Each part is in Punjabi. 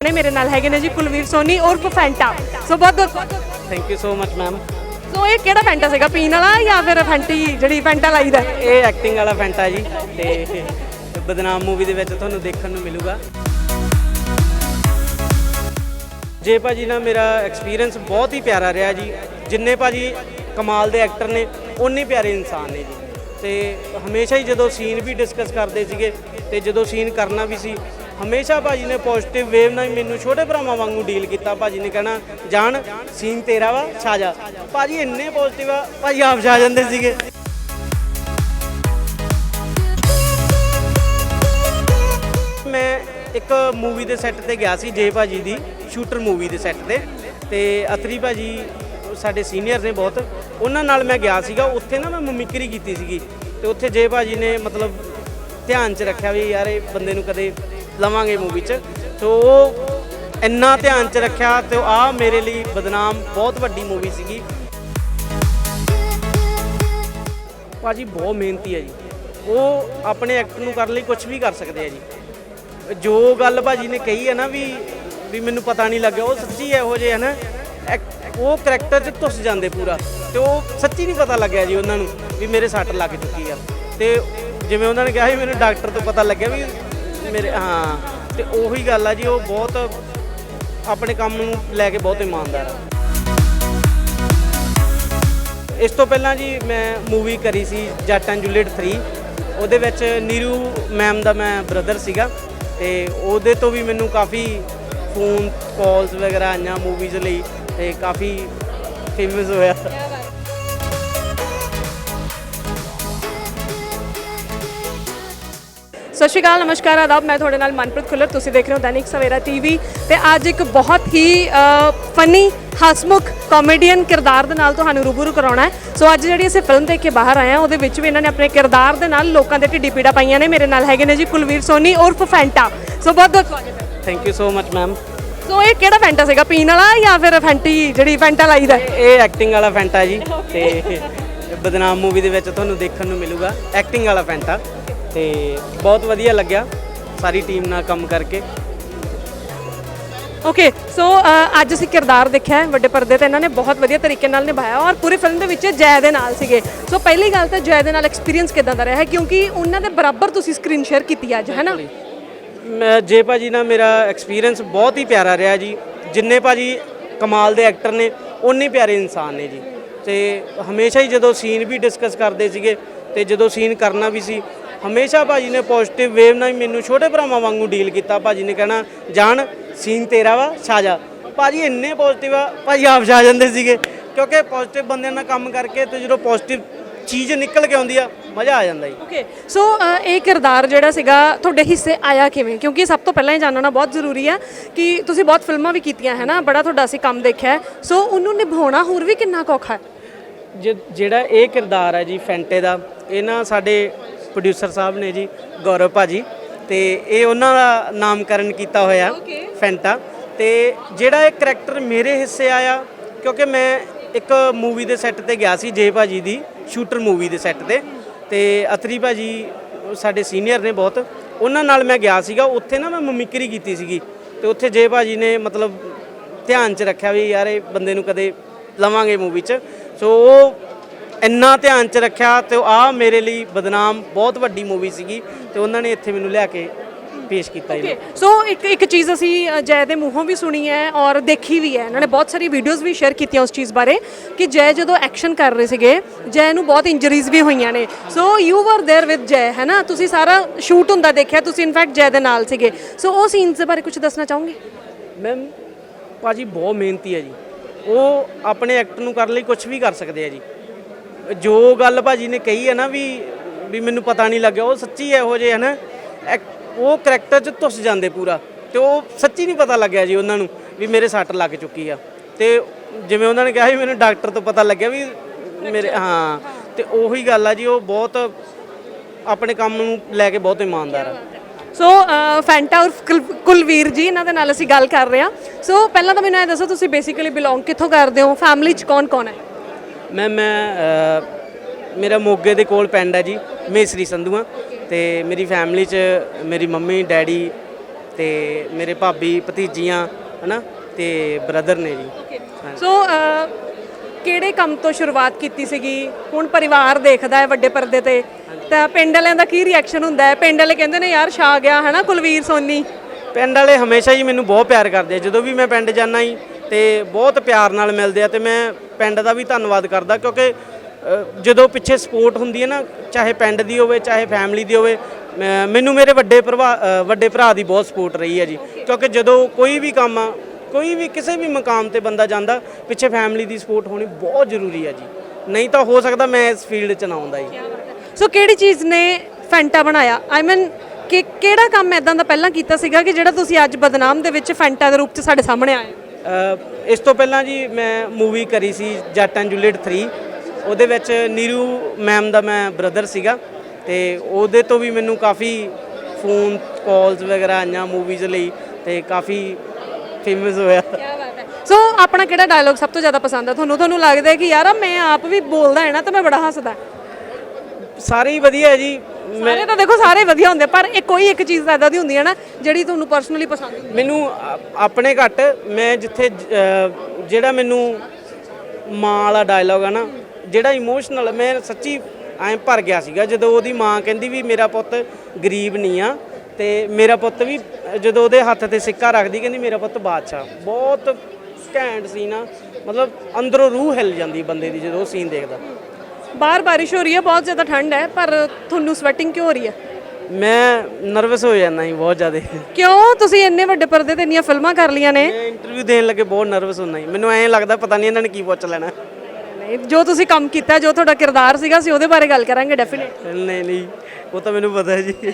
ਨੇ ਮੇਰੇ ਨਾਲ ਹੈਗੇ ਨੇ ਜੀ ਕੁਲਵੀਰ ਸੋਨੀ ਉਰਫ ਫੈਂਟਾ। ਸੋ ਬਹੁਤ ਬਹੁਤ thank you so much ma'am so ਇਹ ਕਿਹੜਾ ਫੈਂਟਾ ਸੀਗਾ ਪੀਣ ਵਾਲਾ ਜਾਂ ਫਿਰ ਫੈਂਟੀ ਜਿਹੜੀ ਫੈਂਟਾ ਲਾਈਦਾ ਇਹ ਐਕਟਿੰਗ ਵਾਲਾ ਫੈਂਟਾ ਜੀ ਤੇ ਬਦਨਾਮ ਮੂਵੀ ਦੇ ਵਿੱਚ ਤੁਹਾਨੂੰ ਦੇਖਣ ਨੂੰ ਮਿਲੂਗਾ। ਜੇ ਭਾਜੀ ਨਾਲ ਮੇਰਾ ਐਕਸਪੀਰੀਅੰਸ ਬਹੁਤ ਹੀ ਪਿਆਰਾ ਰਿਹਾ ਜੀ ਜਿੰਨੇ ਭਾਜੀ ਕਮਾਲ ਦੇ ਐਕਟਰ ਨੇ ਉਨੇ ਪਿਆਰੇ ਇਨਸਾਨ ਨੇ ਜੀ। ਤੇ ਹਮੇਸ਼ਾ ਹੀ ਜਦੋਂ ਸੀਨ ਵੀ ਡਿਸਕਸ ਕਰਦੇ ਸੀਗੇ ਤੇ ਜਦੋਂ ਸੀਨ ਕਰਨਾ ਵੀ ਸੀ ਹਮੇਸ਼ਾ ਭਾਜੀ ਨੇ ਪੋਜ਼ਿਟਿਵ ਵੇਵ ਨਾਲ ਮੈਨੂੰ ਛੋਟੇ ਭਰਾਵਾਂ ਵਾਂਗੂ ਡੀਲ ਕੀਤਾ। ਭਾਜੀ ਨੇ ਕਹਿਣਾ ਜਾਣ ਸੀਨ ਤੇਰਾ ਵਾ, ਛਾ ਜਾ। ਭਾਜੀ ਇੰਨੇ ਪੋਜ਼ਿਟਿਵ ਆ, ਭਾਜੀ ਆਪ ਛਾ ਜਾਂਦੇ ਸੀਗੇ। ਮੈਂ ਇੱਕ ਮੂਵੀ ਦੇ ਸੈੱਟ ਤੇ ਗਿਆ ਸੀ, ਜੇ ਭਾਜੀ ਦੀ ਸ਼ੂਟਰ ਮੂਵੀ ਦੇ ਸੈੱਟ ਤੇ ਤੇ ਅਤਰੀ ਭਾਜੀ ਸਾਡੇ ਸੀਨੀਅਰ ਨੇ ਬਹੁਤ, ਉਹਨਾਂ ਨਾਲ ਮੈਂ ਗਿਆ ਸੀਗਾ, ਉੱਥੇ ਨਾ ਮੈਂ ਮਮਿਕਰੀ ਕੀਤੀ ਸੀਗੀ ਤੇ ਉੱਥੇ ਜੇ ਭਾਜੀ ਨੇ ਮਤਲਬ ਧਿਆਨ 'ਚ ਰੱਖਿਆ ਵੀ ਯਾਰ ਇਹ ਬੰਦੇ ਨੂੰ ਕਦੇ ਲਵਾਂਗੇ ਮੂਵੀ 'ਚ। ਸੋ ਉਹ ਇੰਨਾ ਧਿਆਨ 'ਚ ਰੱਖਿਆ ਤੇ ਆ ਮੇਰੇ ਲਈ ਬਦਨਾਮ ਬਹੁਤ ਵੱਡੀ ਮੂਵੀ ਸੀਗੀ। ਭਾਜੀ ਬਹੁਤ ਮਿਹਨਤੀ ਹੈ ਜੀ। ਉਹ ਆਪਣੇ ਐਕਟ ਨੂੰ ਕਰਨ ਲਈ ਕੁਝ ਵੀ ਕਰ ਸਕਦੇ ਆ ਜੀ। ਜੋ ਗੱਲ ਭਾਜੀ ਨੇ ਕਹੀ ਹੈ ਨਾ ਵੀ ਵੀ ਮੈਨੂੰ ਪਤਾ ਨਹੀਂ ਲੱਗਿਆ, ਉਹ ਸੱਚੀ ਇਹੋ ਜਿਹੇ ਹੈ ਨਾ ਐਕ- ਉਹ ਕਰੈਕਟਰ 'ਚ ਧੁੱਸ ਜਾਂਦੇ ਪੂਰਾ। ਤੇ ਉਹ ਸੱਚੀ ਨਹੀਂ ਪਤਾ ਲੱਗਿਆ ਜੀ ਉਹਨਾਂ ਨੂੰ ਵੀ ਮੇਰੇ ਸੱਟ ਲੱਗ ਚੁੱਕੀ ਆ। ਤੇ ਜਿਵੇਂ ਉਹਨਾਂ ਨੇ ਕਿਹਾ ਸੀ, ਮੈਨੂੰ ਡਾਕਟਰ ਤੋਂ ਪਤਾ ਲੱਗਿਆ ਵੀ ਮੇਰੇ ਹਾਂ, ਤੇ ਉਹੀ ਗੱਲ ਆ ਜੀ, ਉਹ ਬਹੁਤ ਆਪਣੇ ਕੰਮ ਨੂੰ ਲੈ ਕੇ ਬਹੁਤ ਇਮਾਨਦਾਰ ਆ। ਇਸ ਤੋਂ ਪਹਿਲਾਂ ਜੀ ਮੈਂ ਮੂਵੀ ਕਰੀ ਸੀ ਜੱਟ ਐਂਡ ਜੂਲੀਅਟ 3 ਉਹਦੇ ਵਿੱਚ ਨੀਰੂ ਮੈਮ ਦਾ ਮੈਂ ਬ੍ਰਦਰ ਸੀਗਾ, ਤੇ ਉਹਦੇ ਤੋਂ ਵੀ ਮੈਨੂੰ ਕਾਫੀ ਫੋਨ ਕਾਲਸ ਵਗੈਰਾ ਆਈਆਂ ਮੂਵੀਜ਼ ਲਈ, ਤੇ ਕਾਫੀ ਫੇਮਸ ਹੋਇਆ। ਸਤਿ ਸ਼੍ਰੀ ਅਕਾਲ ਨਮਸਕਾਰ ਆਦਾਬ। ਮੈਂ ਤੁਹਾਡੇ ਨਾਲ ਮਨਪ੍ਰੀਤ ਖੁੱਲਰ ਤੁਸੀਂ ਦੇਖ ਰਹੇ ਹੋ ਦੈਨਿਕ ਸਵੇਰਾ ਟੀਵੀ। ਤੇ ਅੱਜ ਇੱਕ ਬਹੁਤ ਹੀ ਫਨੀ ਹਸਮੁਖ ਕਾਮੇਡੀਅਨ ਕਿਰਦਾਰ ਦੇ ਨਾਲ ਤੁਹਾਨੂੰ ਰੂਬਰੂ ਕਰਾਉਣਾ ਹੈ। ਸੋ ਅੱਜ ਜਿਹੜੀ ਅਸੀਂ ਫਿਲਮ ਦੇਖ ਕੇ ਬਾਹਰ ਆਏ ਹਾਂ ਉਹਦੇ ਵਿੱਚ ਵੀ ਇਹਨਾਂ ਨੇ ਆਪਣੇ ਕਿਰਦਾਰ ਦੇ ਨਾਲ ਲੋਕਾਂ ਦੇ ਢਿੱਡੀ ਪੀੜਾ ਪਾਈਆਂ ਨੇ। ਮੇਰੇ ਨਾਲ ਹੈਗੇ ਨੇ ਜੀ ਕੁਲਵੀਰ ਸੋਨੀ ਉਰਫ ਫੈਂਟਾ। ਸੋ ਬਹੁਤ ਬਹੁਤ ਸਵਾਗਤ ਹੈ। Thank you so much ma'am so ਇਹ ਕਿਹੜਾ ਫੈਂਟਾ ਸੀਗਾ ਪੀਣ ਵਾਲਾ ਜਾਂ ਫਿਰ ਫੈਂਟੀ ਜਿਹੜੀ ਫੈਂਟਾ ਲਾਈਦਾ ਇਹ ਐਕਟਿੰਗ ਵਾਲਾ ਫੈਂਟਾ ਜੀ। ਤੇ ਬਦਨਾਮ ਮੂਵੀ ਦੇ ਵਿੱਚ ਤੁਹਾਨੂੰ ਦੇਖਣ ਨੂੰ ਮਿਲੂਗਾ। ਐਕਟਿੰਗ ਵਾਲਾ ਫੈਂਟਾ। ਤੇ ਬਹੁਤ ਵਧੀਆ ਲੱਗਿਆ ਸਾਰੀ ਟੀਮ ਨਾਲ ਕੰਮ ਕਰਕੇ। ਓਕੇ ਸੋ ਅੱਜ ਅਸੀਂ ਕਿਰਦਾਰ ਦੇਖਿਆ ਹੈ ਵੱਡੇ ਪਰਦੇ ਤੇ ਇਹਨਾਂ ਨੇ ਬਹੁਤ ਵਧੀਆ ਤਰੀਕੇ ਨਾਲ ਨਿਭਾਇਆ ਔਰ ਪੂਰੀ ਫਿਲਮ ਦੇ ਵਿੱਚ ਜੈ ਦੇ ਨਾਲ ਸੀਗੇ। ਸੋ ਪਹਿਲੀ ਗੱਲ ਤਾਂ ਜੈ ਦੇ ਨਾਲ ਐਕਸਪੀਰੀਅੰਸ ਕਿਦਾਂ ਦਾ ਰਿਹਾ ਹੈ? ਕਿਉਂਕਿ ਉਹਨਾਂ ਦੇ ਬਰਾਬਰ ਤੁਸੀਂ ਸਕਰੀਨ ਸ਼ੇਅਰ ਕੀਤੀ ਅੱਜ ਹੈ ਨਾ? ਮੈਂ ਜੇ ਭਾਜੀ ਨਾਲ ਮੇਰਾ ਐਕਸਪੀਰੀਅੰਸ ਬਹੁਤ ਹੀ ਪਿਆਰਾ ਰਿਹਾ ਜੀ। ਜਿੰਨੇ ਭਾਜੀ ਕਮਾਲ ਦੇ ਐਕਟਰ ਨੇ ਉਨੇ ਪਿਆਰੇ ਇਨਸਾਨ ਨੇ ਜੀ। ਤੇ ਹਮੇਸ਼ਾ ਹੀ ਜਦੋਂ ਸੀਨ ਵੀ ਡਿਸਕਸ ਕਰਦੇ ਸੀਗੇ ਤੇ ਜਦੋਂ ਸੀਨ ਕਰਨਾ ਵੀ ਸੀ ਹਮੇਸ਼ਾ ਭਾਜੀ ਨੇ ਪੋਜ਼ਿਟਿਵ ਵੇਵ ਨਾਲ ਹੀ ਮੈਨੂੰ ਛੋਟੇ ਭਰਾਵਾਂ ਵਾਂਗੂ ਡੀਲ ਕੀਤਾ। ਭਾਜੀ ਨੇ ਕਹਿਣਾ ਜਾਣ ਸੀਨ ਤੇਰਾ ਵਾ ਛਾ ਜਾ। ਭਾਜੀ ਇੰਨੇ ਪੋਜ਼ਿਟਿਵ ਆ ਭਾਜੀ ਆਪ ਛਾ ਜਾਂਦੇ ਸੀਗੇ। ਕਿਉਂਕਿ ਪੋਜ਼ਿਟਿਵ ਬੰਦਿਆਂ ਨਾਲ ਕੰਮ ਕਰਕੇ ਤੇ ਜਦੋਂ ਪੋਜ਼ਿਟਿਵ ਚੀਜ਼ ਨਿਕਲ ਕੇ ਆਉਂਦੀ ਆ ਮਜ਼ਾ ਆ ਜਾਂਦਾ ਜੀ। ਓਕੇ ਸੋ ਇਹ ਕਿਰਦਾਰ ਜਿਹੜਾ ਸੀਗਾ ਤੁਹਾਡੇ ਹਿੱਸੇ ਆਇਆ ਕਿਵੇਂ? ਕਿਉਂਕਿ ਸਭ ਤੋਂ ਪਹਿਲਾਂ ਇਹ ਜਾਣਨਾ ਬਹੁਤ ਜ਼ਰੂਰੀ ਹੈ ਕਿ ਤੁਸੀਂ ਬਹੁਤ ਫਿਲਮਾਂ ਵੀ ਕੀਤੀਆਂ ਹੈ ਨਾ? ਬੜਾ ਤੁਹਾਡਾ ਅਸੀਂ ਕੰਮ ਦੇਖਿਆ ਸੋ ਉਹਨੂੰ ਨਿਭਾਉਣਾ ਹੋਰ ਵੀ ਕਿੰਨਾ ਔਖਾ ਹੈ? ਜਿ- ਜਿਹੜਾ ਇਹ ਕਿਰਦਾਰ ਹੈ ਜੀ ਫੈਂਟੇ ਦਾ ਇਹ ਨਾ ਸਾਡੇ ਪ੍ਰੋਡਿਊਸਰ ਸਾਹਿਬ ਨੇ ਜੀ ਗੌਰਵ ਭਾਜੀ ਤੇ ਇਹ ਉਹਨਾਂ ਦਾ ਨਾਮਕਰਨ ਕੀਤਾ ਹੋਇਆ ਫੈਂਟਾ ਤੇ ਜਿਹੜਾ ਇਹ ਕਰੈਕਟਰ ਮੇਰੇ ਹਿੱਸੇ ਆਇਆ ਕਿਉਂਕਿ ਮੈਂ ਇੱਕ ਮੂਵੀ ਦੇ ਸੈੱਟ ਤੇ ਗਿਆ ਸੀ ਜੇ ਭਾਜੀ ਦੀ ਸ਼ੂਟਰ ਮੂਵੀ ਦੇ ਸੈੱਟ ਤੇ। ਤੇ ਅਤਰੀ ਭਾਜੀ ਸਾਡੇ ਸੀਨੀਅਰ ਨੇ ਬਹੁਤ ਉਹਨਾਂ ਨਾਲ ਮੈਂ ਗਿਆ ਸੀਗਾ ਉੱਥੇ ਨਾ ਮੈਂ ਮਮਿਕਰੀ ਕੀਤੀ ਸੀਗੀ। ਤੇ ਉੱਥੇ ਜੇ ਭਾਜੀ ਨੇ ਮਤਲਬ ਧਿਆਨ 'ਚ ਰੱਖਿਆ ਵੀ ਯਾਰ ਇਹ ਬੰਦੇ ਨੂੰ ਕਦੇ ਲਵਾਂਗੇ ਮੂਵੀ 'ਚ। ਸੋ ਉਹ ਇੰਨਾ ਧਿਆਨ 'ਚ ਰੱਖਿਆ ਤੇ ਆ ਮੇਰੇ ਲਈ ਬਦਨਾਮ ਬਹੁਤ ਵੱਡੀ ਮੂਵੀ ਸੀਗੀ ਤੇ ਉਹਨਾਂ ਨੇ ਇੱਥੇ ਮੈਨੂੰ ਲਿਆ ਕੇ ਪੇਸ਼ ਕੀਤਾ ਜੀ ਸੋ ਇੱਕ ਇੱਕ ਚੀਜ਼ ਅਸੀਂ ਅ, ਜੈ ਦੇ ਮੂੰਹੋਂ ਵੀ ਸੁਣੀ ਹੈ ਔਰ ਦੇਖੀ ਵੀ ਹੈ ਇਹਨਾਂ ਨੇ ਬਹੁਤ ਸਾਰੀ ਵੀਡੀਓਜ਼ ਵੀ ਸ਼ੇਅਰ ਕੀਤੀਆਂ ਉਸ ਚੀਜ਼ ਬਾਰੇ ਕਿ ਜੈ ਜਦੋਂ ਐਕਸ਼ਨ ਕਰ ਰਹੇ ਸੀਗੇ ਜੈ ਨੂੰ ਬਹੁਤ ਇੰਜਰੀਜ਼ ਵੀ ਹੋਈਆਂ ਨੇ so you were there with Jai ਹੈ ਨਾ ਤੁਸੀਂ ਸਾਰਾ ਸ਼ੂਟ ਹੁੰਦਾ ਦੇਖਿਆ ਤੁਸੀਂ ਇਨਫੈਕਟ ਜੈ ਦੇ ਨਾਲ ਸੀਗੇ ਸੋ ਉਹ ਸੀਨਸ ਦੇ ਬਾਰੇ ਕੁਝ ਦੱਸਣਾ ਚਾਹੋਗੇ ਮੈਮ ਭਾਜੀ ਬਹੁਤ ਮਿਹਨਤੀ ਹੈ ਜੀ ਉਹ ਆਪਣੇ ਐਕਟ ਨੂੰ ਕਰਨ ਲਈ ਕੁਝ ਵੀ ਕਰ ਸਕਦੇ ਆ ਜੀ ਜੋ ਗੱਲ ਭਾਜੀ ਨੇ ਕਹੀ ਹੈ ਨਾ ਵੀ ਵੀ ਮੈਨੂੰ ਪਤਾ ਨਹੀਂ ਲੱਗਿਆ ਉਹ ਸੱਚੀ ਇਹੋ ਜਿਹੇ ਹੈ ਨਾ ਉਹ ਕਰੈਕਟਰ 'ਚ ਧੁੱਸ ਜਾਂਦੇ ਪੂਰਾ। ਤੇ ਉਹ ਸੱਚੀ ਨਹੀਂ ਪਤਾ ਲੱਗਿਆ ਜੀ ਉਹਨਾਂ ਨੂੰ ਵੀ ਮੇਰੇ ਸੱਟ ਲੱਗ ਚੁੱਕੀ ਆ। ਤੇ ਜਿਵੇਂ ਉਹਨਾਂ ਨੇ ਕਿਹਾ ਸੀ ਮੈਨੂੰ ਡਾਕਟਰ ਤੋਂ ਪਤਾ ਲੱਗਿਆ ਵੀ ਮੇਰੇ ਹਾਂ। ਤੇ ਉਹੀ ਗੱਲ ਆ ਜੀ ਉਹ ਬਹੁਤ ਆਪਣੇ ਕੰਮ ਨੂੰ ਲੈ ਕੇ ਬਹੁਤ ਇਮਾਨਦਾਰ ਆ। ਸੋ ਫੈਂਟਾ ਕੁਲ- ਕੁਲਵੀਰ ਜੀ ਇਹਨਾਂ ਦੇ ਨਾਲ ਅਸੀਂ ਗੱਲ ਕਰ ਰਹੇ ਹਾਂ। ਸੋ ਪਹਿਲਾਂ ਤਾਂ ਮੈਨੂੰ ਇਹ ਦੱਸੋ ਤੁਸੀਂ ਬੇਸਿਕਲੀ ਬਿਲੋਂਗ ਕਿੱਥੋਂ ਕਰਦੇ ਹੋ? ਫੈਮਿਲੀ ਚ ਕੌਣ ਕੌਣ ਹੈ? ਮੈਂ ਮੈਂ ਮੇਰਾ ਮੋਗੇ ਦੇ ਕੋਲ ਪਿੰਡ ਹੈ ਜੀ ਮੇਸਰੀ ਸੰਧੂਆਂ। ਤੇ ਮੇਰੀ ਫੈਮਿਲੀ 'ਚ ਮੇਰੀ ਮੰਮੀ ਡੈਡੀ ਤੇ ਮੇਰੇ ਭਾਬੀ ਭਤੀਜੀਆਂ ਹਨਾ? ਤੇ ਬ੍ਰਦਰ ਨੇ ਜੀ। ਸੋ ਕਿਹੜੇ ਕੰਮ ਤੋਂ ਸ਼ੁਰੂਆਤ ਕੀਤੀ ਸੀਗੀ? ਹੁਣ ਪਰਿਵਾਰ ਦੇਖਦਾ ਹੈ ਵੱਡੇ ਪਰਦੇ ਤੇ। ਤਾਂ ਪਿੰਡ ਵਾਲਿਆਂ ਦਾ ਕੀ ਰਿਐਕਸ਼ਨ ਹੁੰਦਾ ਹੈ? ਪਿੰਡ ਵਾਲੇ ਕਹਿੰਦੇ ਨੇ ਯਾਰ ਛਾ ਗਿਆ ਹੈ ਨਾ ਕੁਲਵੀਰ ਸੋਨੀ? ਪਿੰਡ ਵਾਲੇ ਹਮੇਸ਼ਾ ਹੀ ਮੈਨੂੰ ਬਹੁਤ ਪਿਆਰ ਕਰਦੇ ਆ। ਜਦੋਂ ਵੀ ਮੈਂ ਪਿੰਡ ਜਾਂਦਾ ਹੀ ਤੇ ਬਹੁਤ ਪਿਆਰ ਨਾਲ ਮਿਲਦੇ ਆ ਤੇ ਮੈਂ ਪਿੰਡ ਦਾ ਵੀ ਧੰਨਵਾਦ ਕਰਦਾ ਕਿਉਂਕਿ ਜਦੋਂ ਪਿੱਛੇ ਸਪੋਰਟ ਹੁੰਦੀ ਹੈ ਨਾ, ਚਾਹੇ ਪਿੰਡ ਦੀ ਹੋਵੇ, ਚਾਹੇ ਫੈਮਿਲੀ ਦੀ ਹੋਵੇ ਮੈਂ- ਮੈਨੂੰ ਮੇਰੇ ਵੱਡੇ ਭਰਾ ਵੱਡੇ ਭਰਾ ਦੀ ਬਹੁਤ ਸਪੋਰਟ ਰਹੀ ਹੈ ਜੀ। ਕਿਉਂਕਿ ਜਦੋਂ ਕੋਈ ਵੀ ਕੰਮ ਆ, ਕੋਈ ਵੀ ਕਿਸੇ ਵੀ ਮਕਾਮ ਤੇ ਬੰਦਾ ਜਾਂਦਾ, ਪਿੱਛੇ ਫੈਮਿਲੀ ਦੀ ਸਪੋਰਟ ਹੋਣੀ ਬਹੁਤ ਜ਼ਰੂਰੀ ਹੈ ਜੀ। ਨਹੀਂ ਤਾਂ ਹੋ ਸਕਦਾ ਮੈਂ ਇਸ ਫੀਲਡ 'ਚ ਨਾ ਆਉਂਦਾ ਜੀ। ਸੋ ਕਿਹੜੀ ਚੀਜ਼ ਨੇ ਫੈਂਟਾ ਬਣਾਇਆ? ਆਈ ਮੀਨ ਕਿ ਕਿਹੜਾ ਕੰਮ ਐਦਾਂ ਦਾ ਪਹਿਲਾਂ ਕੀਤਾ ਸੀਗਾ ਕਿ ਜਿਹੜਾ ਤੁਸੀਂ ਅੱਜ ਬਦਨਾਮ ਦੇ ਵਿੱਚ ਫੈਂਟਾ ਦੇ ਰੂਪ 'ਚ ਸਾਡੇ ਸਾਹਮਣੇ ਆਏ ਇਸ ਤੋਂ ਪਹਿਲਾਂ ਜੀ ਮੈਂ ਮੂਵੀ ਕਰੀ ਸੀ ਜੱਟ ਐਂਡ ਜੂਲੀਅਟ 3 ਉਹਦੇ ਵਿੱਚ ਨੀਰੂ ਮੈਮ ਦਾ ਮੈਂ ਬ੍ਰਦਰ ਸੀਗਾ ਤੇ ਉਹਦੇ ਤੋਂ ਵੀ ਮੈਨੂੰ ਕਾਫੀ ਫੋਨ ਕਾਲਸ ਵਗੈਰਾ ਆਈਆਂ ਮੂਵੀਜ਼ ਲਈ ਤੇ ਕਾਫੀ ਫੇਮਸ ਹੋਇਆ। ਸੋ ਆਪਣਾ ਕਿਹੜਾ ਡਾਇਲੌਗ ਸਭ ਤੋਂ ਜ਼ਿਆਦਾ ਪਸੰਦ ਹੈ ਤੁਹਾਨੂੰ ਤੁਹਾਨੂੰ ਲੱਗਦਾ ਹੈ ਕਿ ਯਾਰ ਮੈਂ ਆਪ ਵੀ ਬੋਲਦਾ ਹੈ ਨਾ ਤਾਂ ਮੈਂ ਬੜਾ ਹੱਸਦਾ। ਸਾਰੇ ਹੀ ਵਧੀਆ ਹੈ ਜੀ। ਸਾਰੇ ਤਾਂ ਦੇਖੋ ਸਾਰੇ ਵਧੀਆ ਹੁੰਦੇ ਪਰ ਇਹ ਕੋਈ ਇੱਕ ਚੀਜ਼ ਐਦਾਂ ਦੀ ਹੁੰਦੀ ਹੈ ਨਾ ਜਿਹੜੀ ਤੁਹਾਨੂੰ ਪਰਸਨਲੀ ਪਸੰਦ ਹੁੰਦੀ ਮੈਨੂੰ ਆ- ਆਪਣੇ ਘੱਟ ਮੈਂ ਜਿੱਥੇ ਜ- ਅ, ਜਿਹੜਾ ਮੈਨੂੰ ਮਾਂ ਵਾਲਾ ਡਾਇਲੌਗ ਆ ਨਾ ਜਿਹੜਾ ਇਮੋਸ਼ਨਲ ਮੈਂ ਸੱਚੀ ਐਂ ਭਰ ਗਿਆ ਸੀਗਾ ਜਦੋਂ ਉਹਦੀ ਮਾਂ ਕਹਿੰਦੀ ਵੀ ਮੇਰਾ ਪੁੱਤ ਗਰੀਬ ਨਹੀਂ ਆ ਤੇ ਮੇਰਾ ਪੁੱਤ ਵੀ ਜਦੋਂ ਉਹਦੇ ਹੱਥ ਤੇ ਸਿੱਕਾ ਰੱਖਦੀ ਕਹਿੰਦੀ ਮੇਰਾ ਪੁੱਤ ਬਾਦਸ਼ਾਹ। ਬਹੁਤ ਘੈਂਟ ਸੀ ਨਾ ਮਤਲਬ ਅੰਦਰੋਂ ਰੂਹ ਹਿੱਲ ਜਾਂਦੀ ਬੰਦੇ ਦੀ ਜਦੋਂ ਉਹ ਸੀਨ ਦੇਖਦਾ। ਬਾਹਰ ਬਾਰਿਸ਼ ਹੋ ਰਹੀ ਹੈ ਬਹੁਤ ਜ਼ਿਆਦਾ ਠੰਡ ਹੈ ਪਰ ਤੁਹਾਨੂੰ ਸਵੈਟਿੰਗ ਕਿਉਂ ਹੋ ਰਹੀ ਹੈ? ਮੈਂ ਨਰਵਸ ਹੋ ਜਾਂਦਾ ਸੀ ਬਹੁਤ ਜ਼ਿਆਦਾ। ਕਿਉਂ? ਤੁਸੀਂ ਇੰਨੇ ਵੱਡੇ ਪਰਦੇ ਤੇ ਇੰਨੀਆਂ ਫਿਲਮਾਂ ਕਰ ਲੀਆਂ ਨੇ। ਮੈਂ ਇੰਟਰਵਿਊ ਦੇਣ ਲੱਗੇ ਬਹੁਤ ਨਰਵਸ ਹੁੰਦਾ ਸੀ ਮੈਨੂੰ ਐਂ ਲੱਗਦਾ ਪਤਾ ਨਹੀਂ ਇਹਨਾਂ ਨੇ ਕੀ ਪੁੱਛ ਲੈਣਾ। ਨਹੀਂ ਜੋ ਤੁਸੀਂ ਕੰਮ ਕੀਤਾ ਜੋ ਤੁਹਾਡਾ ਕਿਰਦਾਰ ਸੀਗਾ ਅਸੀਂ ਉਹਦੇ ਬਾਰੇ ਗੱਲ ਕਰਾਂਗੇ ਡੈਫੀਨੇਟ ਨਹੀਂ ਨਹੀਂ ਉਹ ਤਾਂ ਮੈਨੂੰ ਪਤਾ ਹੈ ਜੀ।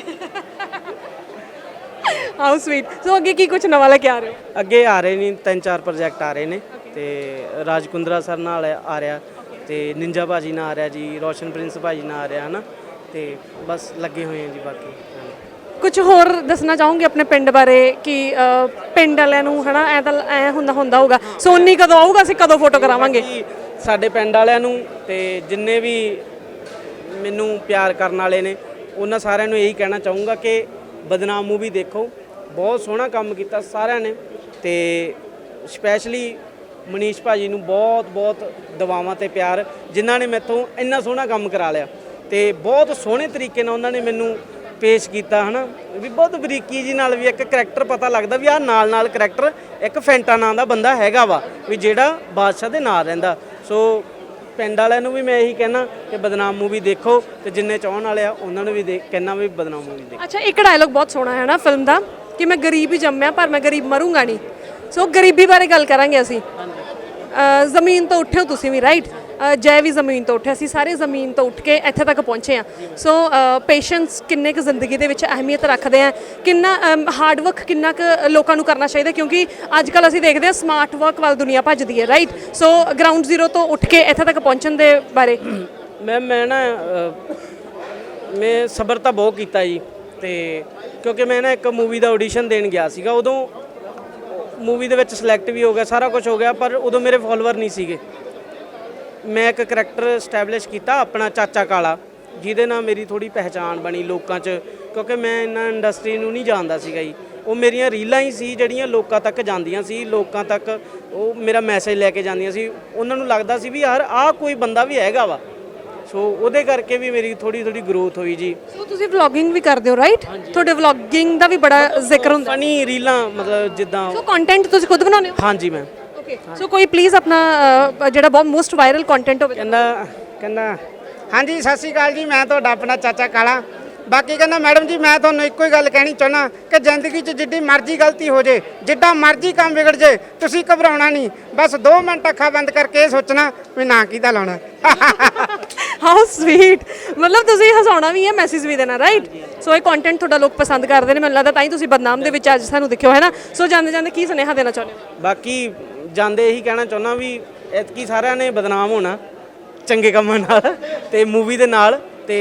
ਹਾਊ ਸਵੀਟ ਸੋ ਅੱਗੇ ਕੀ ਕੁਝ ਨਵਾਂ ਲੈ ਕੇ ਆ ਰਹੇ ਹੋ? ਅੱਗੇ ਆ ਰਹੇ ਨੇ ਤਿੰਨ ਚਾਰ ਪ੍ਰੋਜੈਕਟ ਆ ਰਹੇ ਨੇ ਤੇ ਰਾਜ ਕੁੰਦਰਾ ਸਰ ਨਾਲ ਆ ਰਿਹਾ। ਤੇ ਨਿੰਜਾ ਭਾਜੀ ਨਾਲ ਆ ਰਿਹਾ ਜੀ ਰੋਸ਼ਨ ਪ੍ਰਿੰਸ ਭਾਜੀ ਨਾਲ ਆ ਰਿਹਾ ਹਨਾ? ਤੇ ਬਸ ਲੱਗੇ ਹੋਏ ਆ ਜੀ ਬਾਕੀ। ਕੁਝ ਹੋਰ ਦੱਸਣਾ ਚਾਹੋਗੇ ਆਪਣੇ ਪਿੰਡ ਬਾਰੇ ਕਿ ਪਿੰਡ ਵਾਲਿਆਂ ਨੂੰ ਹਨਾ ਐ ਤਾਂ ਐ ਹੁੰਦਾ ਹੁੰਦਾ ਹੋਊਗਾ। ਸੋਨੀ ਕਦੋਂ ਆਊਗਾ ਅਸੀਂ ਕਦੋਂ ਫੋਟੋ ਕਰਾਵਾਂਗੇ? ਸਾਡੇ ਪਿੰਡ ਵਾਲਿਆਂ ਨੂੰ ਤੇ ਜਿੰਨੇ ਵੀ ਮੈਨੂੰ ਪਿਆਰ ਕਰਨ ਵਾਲੇ ਨੇ ਉਹਨਾਂ ਸਾਰਿਆਂ ਨੂੰ ਇਹੀ ਕਹਿਣਾ ਚਾਹੂੰਗਾ ਕਿ ਬਦਨਾਮ ਮੂਵੀ ਦੇਖੋ। ਬਹੁਤ ਸੋਹਣਾ ਕੰਮ ਕੀਤਾ ਸਾਰਿਆਂ ਨੇ ਤੇ ਸਪੈਸ਼ਲੀ ਮਨੀਸ਼ ਭਾਜੀ ਨੂੰ ਬਹੁਤ ਬਹੁਤ ਦਵਾਵਾਂ ਤੇ ਪਿਆਰ ਜਿਨ੍ਹਾਂ ਨੇ ਮੈਥੋਂ ਇੰਨਾ ਸੋਹਣਾ ਕੰਮ ਕਰਾ ਲਿਆ। ਤੇ ਬਹੁਤ ਸੋਹਣੇ ਤਰੀਕੇ ਨਾਲ ਉਹਨਾਂ ਨੇ ਮੈਨੂੰ ਪੇਸ਼ ਕੀਤਾ ਹਨਾ? ਵੀ ਬਹੁਤ ਬਰੀਕੀ ਜੀ ਨਾਲ ਵੀ ਇੱਕ ਕਰੈਕਟਰ ਪਤਾ ਲੱਗਦਾ ਵੀ ਆਹ ਨਾਲ ਨਾਲ ਕਰੈਕਟਰ ਇੱਕ ਫੈਂਟਾ ਨਾਂ ਦਾ ਬੰਦਾ ਹੈਗਾ ਵਾ ਵੀ ਜਿਹੜਾ ਬਾਦਸ਼ਾਹ ਦੇ ਨਾਲ ਰਹਿੰਦਾ। ਸੋ ਪਿੰਡ ਵਾਲਿਆਂ ਨੂੰ ਵੀ ਮੈਂ ਇਹੀ ਕਹਿਣਾ ਕਿ ਬਦਨਾਮ ਮੂਵੀ ਦੇਖੋ ਤੇ ਜਿੰਨੇ ਚਾਹਣ ਵਾਲੇ ਆ ਉਹਨਾਂ ਨੂੰ ਵੀ ਦੇਖ ਕਹਿਣਾ ਵੀ ਬਦਨਾਮ ਮੂਵੀ ਦੇਖੋ। ਅੱਛਾ ਇੱਕ ਡਾਇਲੋਗ ਬਹੁਤ ਸੋਹਣਾ ਹੈ ਨਾ ਫਿਲਮ ਦਾ ਕਿ ਮੈਂ ਗਰੀਬ ਹੀ ਜੰਮਿਆ ਪਰ ਮੈਂ ਗਰੀਬ ਮਰੂੰਗਾ ਨਹੀਂ। ਸੋ ਗਰੀਬੀ ਬਾਰੇ ਗੱਲ ਕਰਾਂਗੇ ਅਸੀਂ। ਜ਼ਮੀਨ ਤੋਂ ਉੱਠੇ ਹੋ ਤੁਸੀਂ ਵੀ ਰਾਈਟ ਜੈ ਵੀ ਜ਼ਮੀਨ ਤੋਂ ਉੱਠਿਆ ਅਸੀਂ ਸਾਰੇ ਜ਼ਮੀਨ ਤੋਂ ਉੱਠ ਕੇ ਇੱਥੇ ਤੱਕ ਪਹੁੰਚੇ ਆ ਸੋ ਪੇਸ਼ੈਂਸ ਕਿੰਨੇ ਕੁ ਜ਼ਿੰਦਗੀ ਦੇ ਵਿੱਚ ਅਹਿਮੀਅਤ ਰੱਖਦੇ ਆ ਕਿੰਨਾ ਹਾਰਡ ਵਰਕ ਕਿੰਨਾ ਕੁ ਲੋਕਾਂ ਨੂੰ ਕਰਨਾ ਚਾਹੀਦਾ, ਕਿਉਂਕਿ ਅੱਜ ਕੱਲ ਅਸੀਂ ਦੇਖਦੇ ਆ ਸਮਾਰਟ ਵਰਕ ਵੱਲ ਦੁਨੀਆ ਭੱਜਦੀ ਹੈ ਰਾਈਟ ਸੋ ਗਰਾਊਂਡ ਜ਼ੀਰੋ ਤੋਂ ਉੱਠ ਕੇ ਇੱਥੇ ਤੱਕ ਪਹੁੰਚਣ ਦੇ ਬਾਰੇ। ਮੈਂ ਮੈਂ ਨਾ ਮੈਂ ਸਬਰ ਤਾਂ ਬਹੁਤ ਕੀਤਾ ਜੀ, ਤੇ ਕਿਉਂਕਿ ਮੈਂ ਨਾ ਇੱਕ ਮੂਵੀ ਦਾ ਆਡੀਸ਼ਨ ਦੇਣ ਗਿਆ ਸੀਗਾ, ਉਦੋਂ ਮੂਵੀ ਦੇ ਵਿੱਚ ਸਿਲੈਕਟ ਵੀ ਹੋ ਗਿਆ, ਸਾਰਾ ਕੁਝ ਹੋ ਗਿਆ, ਪਰ ਉਦੋਂ ਮੇਰੇ ਫਾਲੋਅਰ ਨਹੀਂ ਸੀਗੇ। ਮੈਂ ਇੱਕ ਕਰੈਕਟਰ ਸਟੈਬਲਿਸ਼ ਕੀਤਾ, ਆਪਣਾ ਚਾਚਾ ਕਾਲਾ, ਜਿਹਦੇ ਨਾਲ ਮੇਰੀ ਥੋੜੀ ਪਹਿਚਾਣ ਬਣੀ ਲੋਕਾਂ 'ਚ, ਕਿਉਂਕਿ ਮੈਂ ਇਹਨਾਂ ਇੰਡਸਟਰੀ ਨੂੰ ਨਹੀਂ ਜਾਣਦਾ ਸੀਗਾ ਜੀ। ਉਹ ਮੇਰੀਆਂ ਰੀਲਾਂ ਹੀ ਸੀ, ਜਿਹੜੀਆਂ ਲੋਕਾਂ ਤੱਕ ਜਾਂਦੀਆਂ ਸੀ, ਲੋਕਾਂ ਤੱਕ ਉਹ ਮੇਰਾ ਮੈਸੇਜ ਲੈ ਕੇ ਜਾਂਦੀਆਂ ਸੀ। ਉਹਨਾਂ ਨੂੰ ਲੱਗਦਾ ਸੀ ਵੀ ਯਾਰ, ਆਹ ਕੋਈ ਬੰਦਾ ਵੀ ਹੈਗਾ ਵਾ। ਸੋ ਉਹਦੇ ਕਰਕੇ ਵੀ ਮੇਰੀ ਥੋੜੀ ਥੋੜੀ ਗਰੋਥ ਹੋਈ ਜੀ। ਸੋ ਤੁਸੀਂ ਵਲੌਗਿੰਗ ਵੀ ਕਰਦੇ ਹੋ ਰਾਈਟ ਤੁਹਾਡੇ ਵਲੌਗਿੰਗ ਦਾ ਵੀ ਬੜਾ ਜ਼ਿਕਰ ਹੁੰਦਾ। ਫਨੀ ਰੀਲਾਂ ਮਤਲਬ ਜਿੱਦਾਂ ਸੋ ਕੰਟੈਂਟ ਤੁਸੀਂ ਖੁਦ ਬਣਾਉਂਦੇ ਹੋ? ਹਾਂਜੀ ਮੈਂ। ਓਕੇ ਸੋ ਕੋਈ ਪਲੀਜ਼ ਆਪਣਾ ਜਿਹੜਾ ਬਹੁਤ ਮੋਸਟ ਵਾਇਰਲ ਕੰਟੈਂਟ ਹੋਵੇ। ਕਹਿੰਦਾ ਕਹਿੰਦਾ ਹਾਂਜੀ ਸਤਿ ਸ਼੍ਰੀ ਅਕਾਲ ਜੀ ਮੈਂ ਤੁਹਾਡਾ ਆਪਣਾ ਚਾਚਾ ਕਾਲਾ। ਬਾਕੀ ਕਹਿੰਦਾ ਮੈਡਮ ਜੀ ਮੈਂ ਤੁਹਾਨੂੰ ਇੱਕੋ ਹੀ ਗੱਲ ਕਹਿਣੀ ਚਾਹੁੰਦਾ ਕਿ ਜ਼ਿੰਦਗੀ 'ਚ ਜਿੱਡੀ ਮਰਜ਼ੀ ਗਲਤੀ ਹੋ ਜੇ ਜਿੱਡਾ ਮਰਜ਼ੀ ਕੰਮ ਵਿਗੜ ਜੇ ਤੁਸੀਂ ਘਬਰਾਉਣਾ ਨਹੀਂ। ਬਸ 2 ਮਿੰਟ ਅੱਖਾਂ ਬੰਦ ਕਰਕੇ ਇਹ ਸੋਚਣਾ ਵੀ ਨਾਂ ਕਿਹਦਾ ਲਾਉਣਾ। ਹਾਊ ਸਵੀਟ ਮਤਲਬ ਤੁਸੀਂ ਹਸਾਉਣਾ ਵੀ ਹੈ ਮੈਸੇਜ ਵੀ ਦੇਣਾ ਰਾਈਟ ਸੋ ਇਹ ਕੰਟੈਂਟ ਤੁਹਾਡਾ ਲੋਕ ਪਸੰਦ ਕਰਦੇ ਨੇ, ਮੈਨੂੰ ਲੱਗਦਾ ਤਾਂ ਹੀ ਤੁਸੀਂ ਬਦਨਾਮ ਦੇ ਵਿੱਚ ਅੱਜ ਸਾਨੂੰ ਦਿਖਿਓ, ਹੈ ਨਾ? ਸੋ ਜਾਂਦੇ ਜਾਂਦੇ ਕੀ ਸੁਨੇਹਾ ਦੇਣਾ ਚਾਹੁੰਦੇ ਹੋ? ਬਾਕੀ ਜਾਂਦੇ ਇਹੀ ਕਹਿਣਾ ਚਾਹੁੰਦਾ ਵੀ ਐਤਕੀ ਸਾਰਿਆਂ ਨੇ ਬਦਨਾਮ ਹੋਣਾ, ਚੰਗੇ ਕੰਮਾਂ ਨਾਲ ਤੇ ਮੂਵੀ ਦੇ ਨਾਲ ਤੇ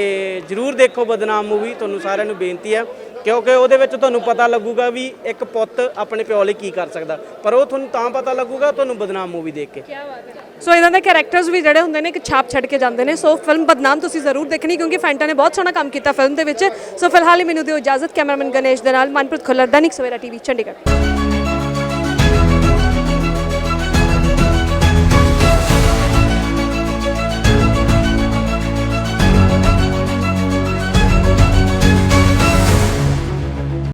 ਜਰੂਰ ਦੇਖੋ ਬਦਨਾਮ ਮੂਵੀ ਤੁਹਾਨੂੰ ਸਾਰਿਆਂ ਨੂੰ ਬੇਨਤੀ ਹੈ ਕਿਉਂਕਿ ਉਹਦੇ ਵਿੱਚ ਤੁਹਾਨੂੰ ਪਤਾ ਲੱਗੂਗਾ ਵੀ ਇੱਕ ਪੁੱਤ ਆਪਣੇ ਪਿਓ ਲਈ ਕੀ ਕਰ ਸਕਦਾ। ਪਰ ਉਹ ਤੁਹਾਨੂੰ ਤਾਂ ਪਤਾ ਲੱਗੂਗਾ, ਤੁਹਾਨੂੰ ਬਦਨਾਮ ਮੂਵੀ ਦੇਖ ਕੇ। ਸੋ ਇਹਨਾਂ ਦੇ ਕੈਰੈਕਟਰਸ ਵੀ ਜਿਹੜੇ ਹੁੰਦੇ ਨੇ, ਇੱਕ ਛਾਪ ਛੱਡ ਕੇ ਜਾਂਦੇ ਨੇ। ਸੋ ਫਿਲਮ ਬਦਨਾਮ ਤੁਸੀਂ ਜ਼ਰੂਰ ਦੇਖਣੀ, ਕਿਉਂਕਿ ਫੈਂਟਾ ਨੇ ਬਹੁਤ ਸੋਹਣਾ ਕੰਮ ਕੀਤਾ ਫਿਲਮ ਦੇ ਵਿੱਚ। ਸੋ ਫਿਲਹਾਲ ਹੀ ਮੈਨੂੰ ਦਿਓ ਇਜਾਜ਼ਤ, ਕੈਮਰਾਮੈਨ ਗਣੇਸ਼ ਦੇ ਨਾਲ, ਮਨਪ੍ਰੀਤ ਖੁੱਲਰ, ਦੈਨਿਕ ਸਵੇਰਾ ਟੀਵੀ ਚੰਡੀਗੜ੍ਹ।